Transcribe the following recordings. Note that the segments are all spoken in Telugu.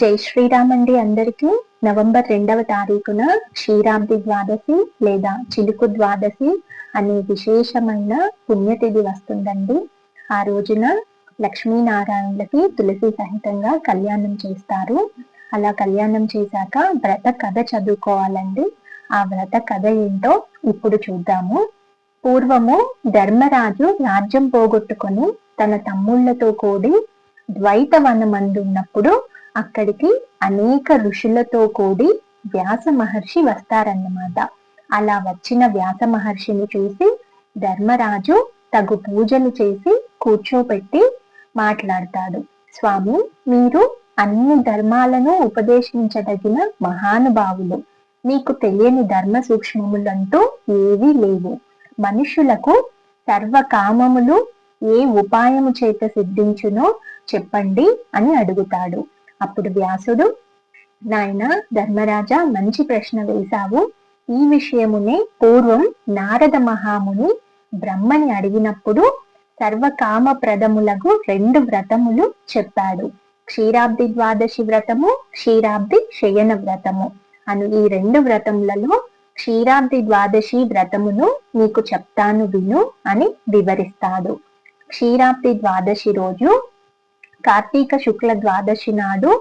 జై శ్రీరామ్ అండి అందరికీ. నవంబర్ రెండవ తారీఖున క్షీరాబ్ది ద్వాదశి లేదా చిలుకు ద్వాదశి అనే విశేషమైన పుణ్యతిథి వస్తుందండి. ఆ రోజున లక్ష్మీనారాయణులకి తులసి సహితంగా కళ్యాణం చేస్తారు. అలా కళ్యాణం చేశాక వ్రత కథ చదువుకోవాలండి. ఆ వ్రత కథ ఏంటో ఇప్పుడు చూద్దాము. పూర్వము ధర్మరాజు రాజ్యం పోగొట్టుకొని తన తమ్ముళ్ళతో కూడి ద్వైత వనమందున్నప్పుడు అక్కడికి అనేక ఋషులతో కూడి వ్యాస మహర్షి వస్తారన్నమాట. అలా వచ్చిన వ్యాస మహర్షిని చూసి ధర్మరాజు తగు పూజలు చేసి కూర్చోపెట్టి మాట్లాడతాడు. స్వామి మీరు అన్ని ధర్మాలను ఉపదేశించదగిన మహానుభావులు. మీకు తెలియని ధర్మ సూక్ష్మములంటూ ఏవీ లేవు. మనుషులకు సర్వకామములు ఏ ఉపాయము చేత సిద్ధించునో చెప్పండి అని అడుగుతాడు. అప్పుడు వ్యాసుడు నాయన ధర్మరాజా మంచి ప్రశ్న వేశావు. ఈ విషయమునే పూర్వం నారద మహాముని బ్రహ్మని అడిగినప్పుడు సర్వకామ ప్రదములకు రెండు వ్రతములు చెప్పాడు. క్షీరాబ్ది ద్వాదశి వ్రతము క్షీరాబ్ది శయన వ్రతము. అను ఈ రెండు వ్రతములలో క్షీరాబ్ది ద్వాదశి వ్రతమును నీకు చెప్తాను విను అని వివరిస్తాడు. క్షీరాబ్ది ద్వాదశి రోజు కార్తీక శుక్ల ద్వాదశి నాడు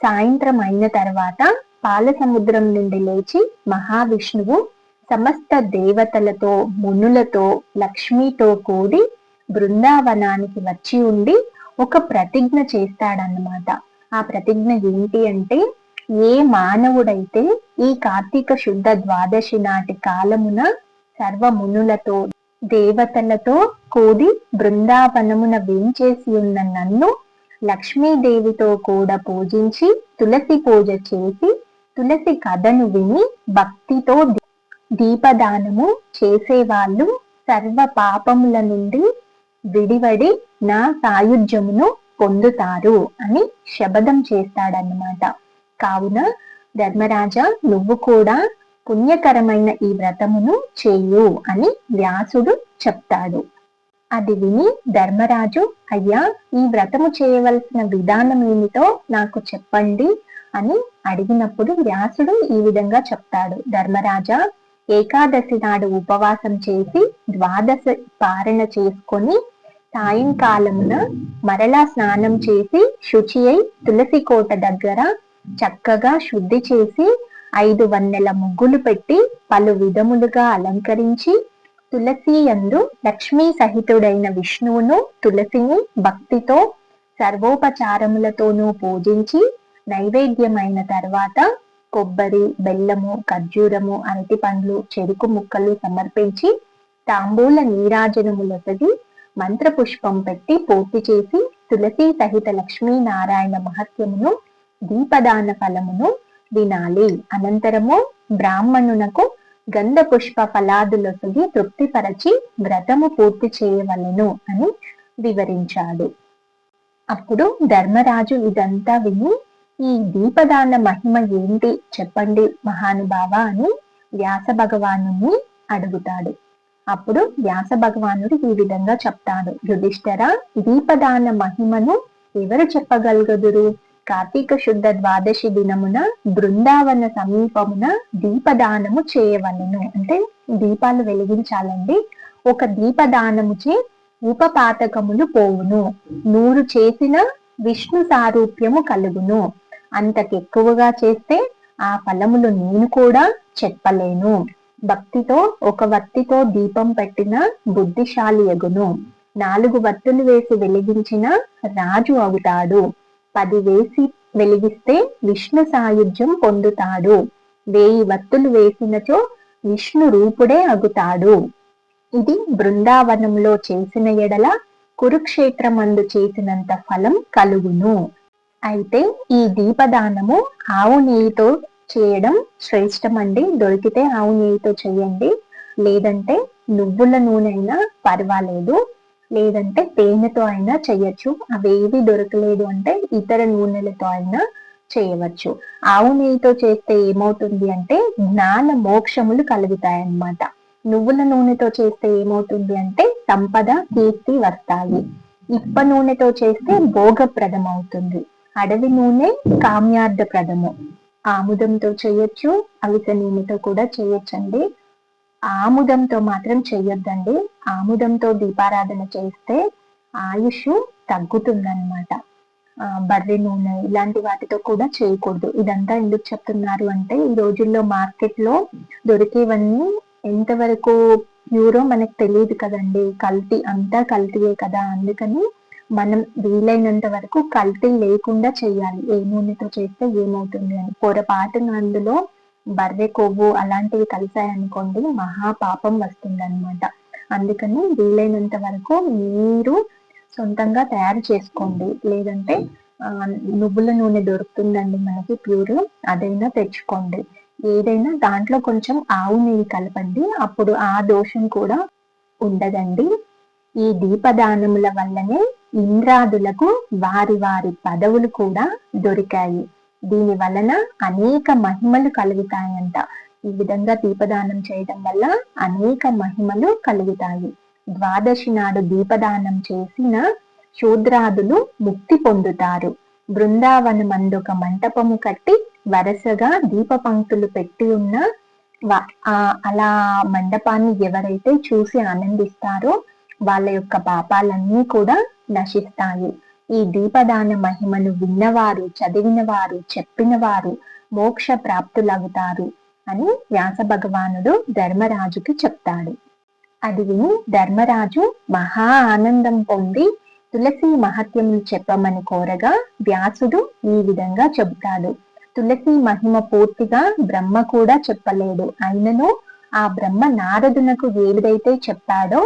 సాయంత్రం అయిన తర్వాత పాల సముద్రం నుండి లేచి మహావిష్ణువు సమస్త దేవతలతో మునులతో లక్ష్మితో కూడి బృందావనానికి వచ్చి ఉండి ఒక ప్రతిజ్ఞ చేస్తాడన్నమాట. ఆ ప్రతిజ్ఞ ఏంటి అంటే ఏ మానవుడైతే ఈ కార్తీక శుద్ధ ద్వాదశి నాటి కాలమున సర్వ మునులతో దేవతలతో కూడి బృందావనమున వేంచేసి ఉన్న నన్ను లక్ష్మీదేవితో కూడా పూజించి తులసి పూజ చేసి తులసి కథను విని భక్తితో దీపదానము చేసేవాళ్ళు. సర్వ పాపముల నుండి విడివడి నా సాయుధ్యమును పొందుతారు అని శబదం చేస్తాడన్నమాట. కావున ధర్మరాజా నువ్వు కూడా పుణ్యకరమైన ఈ వ్రతమును చేయు అని వ్యాసుడు చెప్తాడు. అది విని ధర్మరాజు అయ్యా ఈ వ్రతము చేయవలసిన విధానం ఏమిటో నాకు చెప్పండి అని అడిగినప్పుడు వ్యాసుడు ఈ విధంగా చెప్తాడు. ధర్మరాజా ఏకాదశి నాడు ఉపవాసం చేసి ద్వాదశ పారణ చేసుకొని సాయంకాలమున మరలా స్నానం చేసి శుచి అయి తులసి కోట దగ్గర చక్కగా శుద్ధి చేసి ఐదు వన్నెల ముగ్గులు పెట్టి పలు విధములుగా అలంకరించి తులసి యందు లక్ష్మీ సహితుడైన విష్ణువును తులసిని భక్తితో సర్వోపచారములతోనూ పూజించి నైవేద్యమైన తర్వాత కొబ్బరి బెల్లము ఖర్జూరము అరటి పండ్లు చెరుకు ముక్కలు సమర్పించి తాంబూల నీరాజనములొసగి మంత్రపుష్పం పెట్టి పూర్తి చేసి తులసి సహిత లక్ష్మీనారాయణ మహత్యమును దీపదాన ఫలమును వినాలి. అనంతరము బ్రాహ్మణునకు గంధ పుష్ప ఫలాదులతో తృప్తిపరచి వ్రతము పూర్తి చేయవలెను అని వివరించాడు. అప్పుడు ధర్మరాజు ఇదంతా విని ఈ దీపదాన మహిమ ఏంటి? చెప్పండి మహానుభావ అని వ్యాస భగవాను అడుగుతాడు. అప్పుడు వ్యాస భగవానుడు ఈ విధంగా చెప్తాడు. యుధిష్ఠర దీపదాన మహిమను ఎవరు చెప్పగలుగుదురు? కార్తీక శుద్ధ ద్వాదశి దినమున బృందావన సమీపమున దీపదానము చేయవలను. అంటే దీపాలు వెలిగించాలండి. ఒక దీపదానముచే ఉపపాతకములు పోవును. నూరు చేసిన విష్ణు సారూప్యము కలుగును. అంతకెక్కువగా చేస్తే ఆ ఫలములు నేను కూడా చెప్పలేను. భక్తితో ఒక వత్తితో దీపం పెట్టిన బుద్ధిశాలి ఎగును. నాలుగు వత్తులు వేసి వెలిగించిన రాజు అవుతాడు. పది వేసి వెలిగిస్తే విష్ణు సాయుధ్యం పొందుతాడు. వేయి వత్తులు వేసినచో విష్ణు రూపుడే అగుతాడు. ఇది బృందావనంలో చేసిన ఎడల కురుక్షేత్రమందు చేసినంత ఫలం కలుగును. అయితే ఈ దీపదానము ఆవు నెయ్యితో చేయడం శ్రేష్టమండి. దొరికితే ఆవు నెయ్యితో చేయండి. లేదంటే నువ్వుల నూనె అయినా పర్వాలేదు. లేదంటే తేనెతో అయినా చేయొచ్చు. అవేవి దొరకలేదు అంటే ఇతర నూనెలతో అయినా చేయవచ్చు. ఆవు నెయ్యితో చేస్తే ఏమవుతుంది అంటే జ్ఞాన మోక్షములు కలుగుతాయి అన్నమాట నువ్వుల నూనెతో చేస్తే ఏమవుతుంది అంటే సంపద కీర్తి వస్తాయి. ఇప్ప నూనెతో చేస్తే భోగప్రదం అవుతుంది అడవి నూనె కామ్యార్థ ప్రదము ఆముదంతో చేయొచ్చు అవిసె నూనెతో కూడా చేయొచ్చండి. ఆముదంతో మాత్రం చెయ్యొద్దండి. ఆముదంతో దీపారాధన చేస్తే ఆయుష్ తగ్గుతుందన్నమాట. బర్రె నూనె ఇలాంటి వాటితో కూడా చేయకూడదు. ఇదంతా ఎందుకు చెప్తున్నారు అంటే ఈ రోజుల్లో మార్కెట్లో దొరికేవన్నీ ఎంతవరకు ప్యూరో మనకు తెలియదు కదండి. కల్తీ అంతా కల్తీయే కదా. అందుకని మనం వీలైనంత వరకు కల్తీ లేకుండా చేయాలి. ఏ నూనెతో చేస్తే ఏమవుతుంది అని. పొరపాటున అందులో బర్రె కొవ్వు అలాంటివి కలిసాయనుకోండి మహా పాపం వస్తుంది అనమాట అందుకని వీలైనంత వరకు మీరు సొంతంగా తయారు చేసుకోండి. లేదంటే నువ్వుల నూనె దొరుకుతుందండి మనకి ప్యూర్ అదైనా తెచ్చుకోండి. ఏదైనా దాంట్లో కొంచెం ఆవు నెయ్యి కలపండి. అప్పుడు ఆ దోషం కూడా ఉండదండి. ఈ దీపదానముల వల్లనే ఇంద్రాదులకు వారి వారి పదవులు కూడా దొరికాయి. దీని వలన అనేక మహిమలు కలుగుతాయంట. ఈ విధంగా దీపదానం చేయడం వల్ల అనేక మహిమలు కలుగుతాయి. ద్వాదశి నాడు దీపదానం చేసిన శూద్రాదులు ముక్తి పొందుతారు. బృందావనమందొక మంటపము కట్టి వరుసగా దీప పంక్తులు పెట్టి ఉన్న అలా మండపాన్ని ఎవరైతే చూసి ఆనందిస్తారో వాళ్ళ యొక్క పాపాలన్నీ కూడా నశిస్తాయి. ఈ దీపదాన మహిమను విన్నవారు చదివినవారు చెప్పినవారు మోక్ష ప్రాప్తులవుతారు అని వ్యాస భగవానుడు ధర్మరాజుకి చెప్తాడు. అది విని ధర్మరాజు మహా ఆనందం పొంది తులసి మహత్యములు చెప్పమని కోరగా వ్యాసుడు ఈ విధంగా చెబుతాడు. తులసి మహిమ పూర్తిగా బ్రహ్మ కూడా చెప్పలేడు అయినను ఆ బ్రహ్మ నారదునకు ఏదైతే చెప్పాడో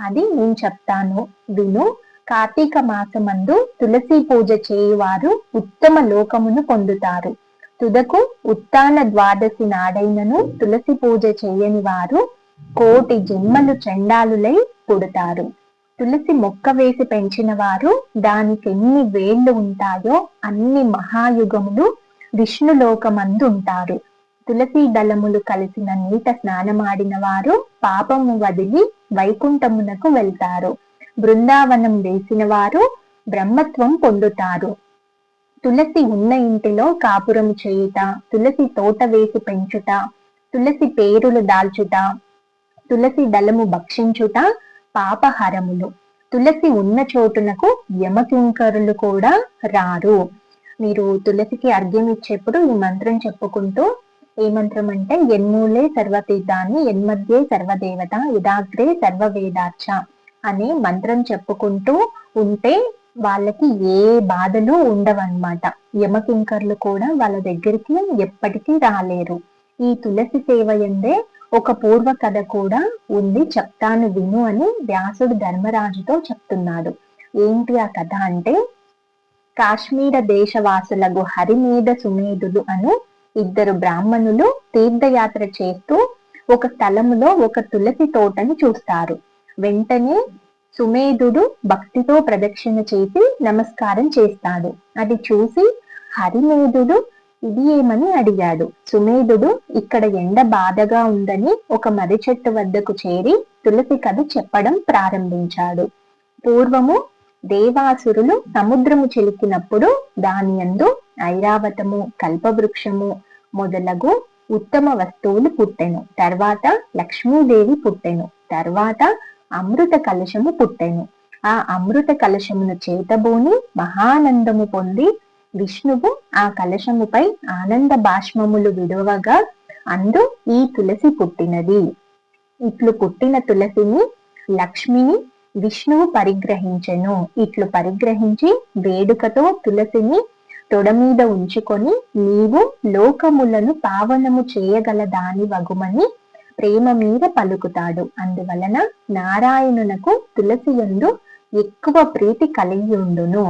అది నేను చెప్తాను విను కార్తీక మాసమందు తులసి పూజ చేయువారు ఉత్తమ లోకమును పొందుతారు. తుదకు ఉత్తాన ద్వాదశి నాడైనను తులసి పూజ చేయని వారు కోటి జన్మలు చండాలులై పుడతారు. తులసి మొక్క వేసి పెంచిన వారు దానికి ఎన్ని వేళ్ళు ఉంటాయో అన్ని మహాయుగములు విష్ణులోకమందు ఉంటారు. తులసి దళములు కలిసిన నీట స్నానమాడిన వారు పాపము వదిలి వైకుంఠమునకు వెళ్తారు. బృందావనం వేసిన వారు బ్రహ్మత్వం పొందుతారు. తులసి ఉన్న ఇంటిలో కాపురము చేయుట తులసి తోట వేసి పెంచుట తులసి పేరులు దాల్చుట తులసి దళము భక్షించుట పాపహరములు. తులసి ఉన్న చోటునకు యమకింకరులు కూడా రారు. మీరు తులసికి అర్ఘ్యం ఇచ్చేప్పుడు ఈ మంత్రం చెప్పుకుంటూ ఏ మంత్రం అంటే ఎన్మూలే సర్వతీతాన్ని ఎన్మధ్యే సర్వదేవత ఇదాగ్రే సర్వవేదాచ అనే మంత్రం చెప్పుకుంటూ ఉంటే వాళ్ళకి ఏ బాధలు ఉండవన్నమాట. యమకింకర్లు కూడా వాళ్ళ దగ్గరికి ఎప్పటికీ రాలేరు. ఈ తులసి సేవ ఎందే ఒక పూర్వ కథ కూడా ఉంది. చెప్తాను విను అని వ్యాసుడు ధర్మరాజుతో చెప్తున్నాడు. ఏంటి ఆ కథ అంటే కాశ్మీర దేశవాసులకు హరిమేద సుమేధులు అను ఇద్దరు బ్రాహ్మణులు తీర్థయాత్ర చేస్తూ ఒక స్థలములో ఒక తులసి తోటని చూస్తారు. వెంటనే సుమేధుడు భక్తితో ప్రదక్షిణ చేసి నమస్కారం చేస్తాడు. అది చూసి హరిమేధుడు ఇది ఏమని అడిగాడు. సుమేధుడు ఇక్కడ ఎండ బాధగా ఉందని ఒక మర్రి చెట్టు వద్దకు చేరి తులసి కథ చెప్పడం ప్రారంభించాడు. పూర్వము దేవాసురులు సముద్రము చిలికినప్పుడు దాని అందు ఐరావతము కల్పవృక్షము మొదలగు ఉత్తమ వస్తువులు పుట్టెను. తర్వాత లక్ష్మీదేవి పుట్టెను. తర్వాత అమృత కలశము పుట్టెను. ఆ అమృత కలశమును చేతబూని మహానందము పొంది విష్ణువు ఆ కలశముపై ఆనంద బాష్మములు విడువగా అందు ఈ తులసి పుట్టినది. ఇట్లు పుట్టిన తులసిని లక్ష్మిని విష్ణువు పరిగ్రహించెను. ఇట్లు పరిగ్రహించి వేడుకతో తులసిని తొడ మీద ఉంచుకొని నీవు లోకములను పావనము చేయగల దాని వగుమని ప్రేమ మీద పలుకుతాడు. అందువలన నారాయణునకు తులసి ఎందు ఎక్కువ ప్రీతి కలిగి ఉండును.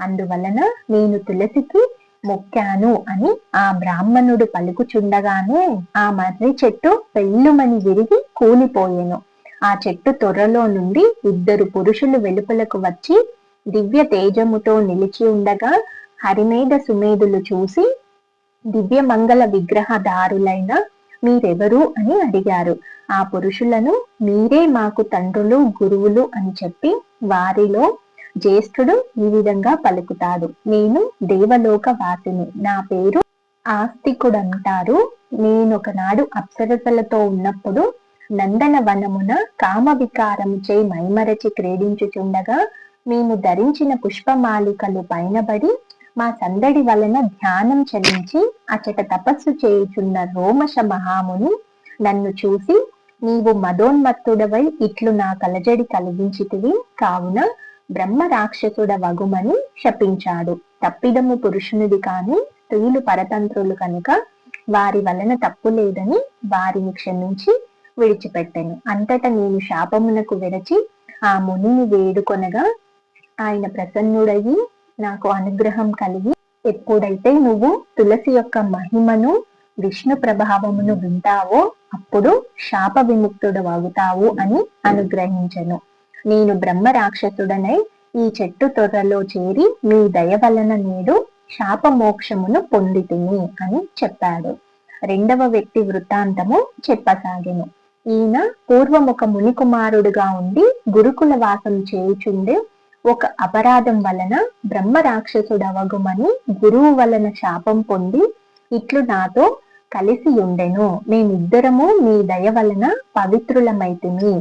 అందువలన నేను తులసికి మొక్కాను అని ఆ బ్రాహ్మణుడు పలుకుచుండగానే ఆ మర్రి చెట్టు పెళ్ళుమని విరిగి కూలిపోయెను. ఆ చెట్టు తొర్రలో నుండి ఇద్దరు పురుషులు వెలుపలకు వచ్చి దివ్య తేజముతో నిలిచి ఉండగా హరిమేధ సుమేధులు చూసి దివ్య మంగళ విగ్రహదారులైన మీరెవరు అని అడిగారు. ఆ పురుషులను మీరే మాకు తండ్రులు గురువులు అని చెప్పి వారిలో జ్యేష్ఠుడు ఈ విధంగా పలుకుతాడు. నేను దేవలోక వాసిని. నా పేరు ఆస్తికుడంటారు. నేనొకనాడు అప్సరసలతో ఉన్నప్పుడు నందన వనమున కామ వికారముచే మైమరచి క్రీడించుచుండగా మేము ధరించిన పుష్పమాలికలు పైనబడి మా సందడి వలన ధ్యానం చలించి అచట తపస్సు చేయుచున్న రోమశ మహాముని నన్ను చూసి నీవు మదోన్మత్తుడవై ఇట్లు నా కలజడి కలిగించితివి. కావున బ్రహ్మ రాక్షసుడ వగుమని శపించాడు. తప్పిదము పురుషునిది కాని స్త్రీలు పరతంత్రులు కనుక వారి వలన తప్పు లేదని వారిని క్షమించి విడిచిపెట్టాను. అంతటా నేను శాపమునకు విరచి ఆ మునిని వేడుకొనగా ఆయన ప్రసన్నుడయి నాకు అనుగ్రహం కలిగి ఎప్పుడైతే నువ్వు తులసి యొక్క మహిమను విష్ణు ప్రభావమును వింటావో అప్పుడు శాప విముక్తుడు అవుతావు అని అనుగ్రహించను. నేను బ్రహ్మ రాక్షసుడనై ఈ చెట్టు తొర్రలో చేరి మీ దయ వలన నేడు శాపమోక్షమును పొందితిని అని చెప్పాడు. రెండవ వ్యక్తి వృత్తాంతము చెప్పసాగెను. ఈయన పూర్వం ఒక ముని కుమారుడుగా ఉండి గురుకుల వాసం చేయుచుండే ఒక అపరాధం వలన బ్రహ్మ రాక్షసుడవగుమని గురువు వలన శాపం పొంది ఇట్లు నాతో కలిసి ఉండెను. మేమిద్దరము మీ దయ వలన పవిత్రులమైతిమి.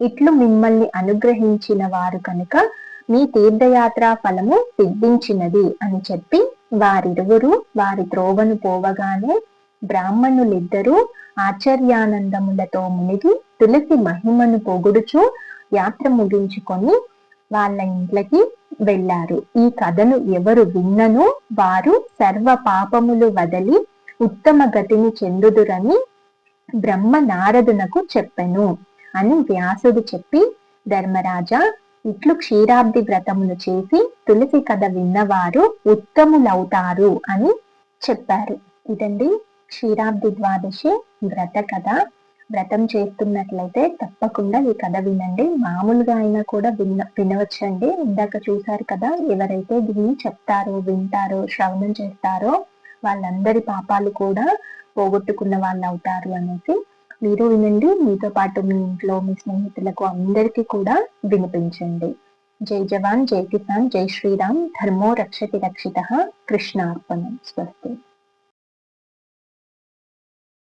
ఇట్లు మిమ్మల్ని అనుగ్రహించిన వారు కనుక మీ తీర్థయాత్ర ఫలము సిద్ధించినది అని చెప్పి వారిరువురు వారి త్రోవను పోవగానే బ్రాహ్మణులిద్దరూ ఆశ్చర్యానందములతో మునిగి తులసి మహిమను పొగుడుచు యాత్ర ముగించుకొని వాళ్ళ ఇంట్లకి వెళ్ళారు. ఈ కథను ఎవరు విన్నను వారు సర్వ పాపములు వదలి ఉత్తమ గతిని చెందుదురని బ్రహ్మ నారదునకు చెప్పెను అని వ్యాసుడు చెప్పి ధర్మరాజా ఇట్లు క్షీరాబ్ది వ్రతములు చేసి తులసి కథ విన్నవారు ఉత్తములవుతారు అని చెప్పారు. ఇదండి క్షీరాబ్ది ద్వాదశి వ్రత కథ. వ్రతం చేస్తున్నట్లయితే తప్పకుండా ఈ కథ వినండి. మామూలుగా అయినా కూడా విన్న వినవచ్చండి. ఇందాక చూసారు కదా ఎవరైతే దీన్ని చెప్తారో వింటారో శ్రవణం చేస్తారో వాళ్ళందరి పాపాలు కూడా పోగొట్టుకున్న వాళ్ళు అవుతారు అనేసి మీరు వినండి. మీతో పాటు మీ ఇంట్లో మీ స్నేహితులకు అందరికీ కూడా వినిపించండి. జై జవాన్ జై కిసాన్ జై శ్రీరామ్. ధర్మో రక్షతి రక్షిత. కృష్ణార్పణం. స్వస్తి.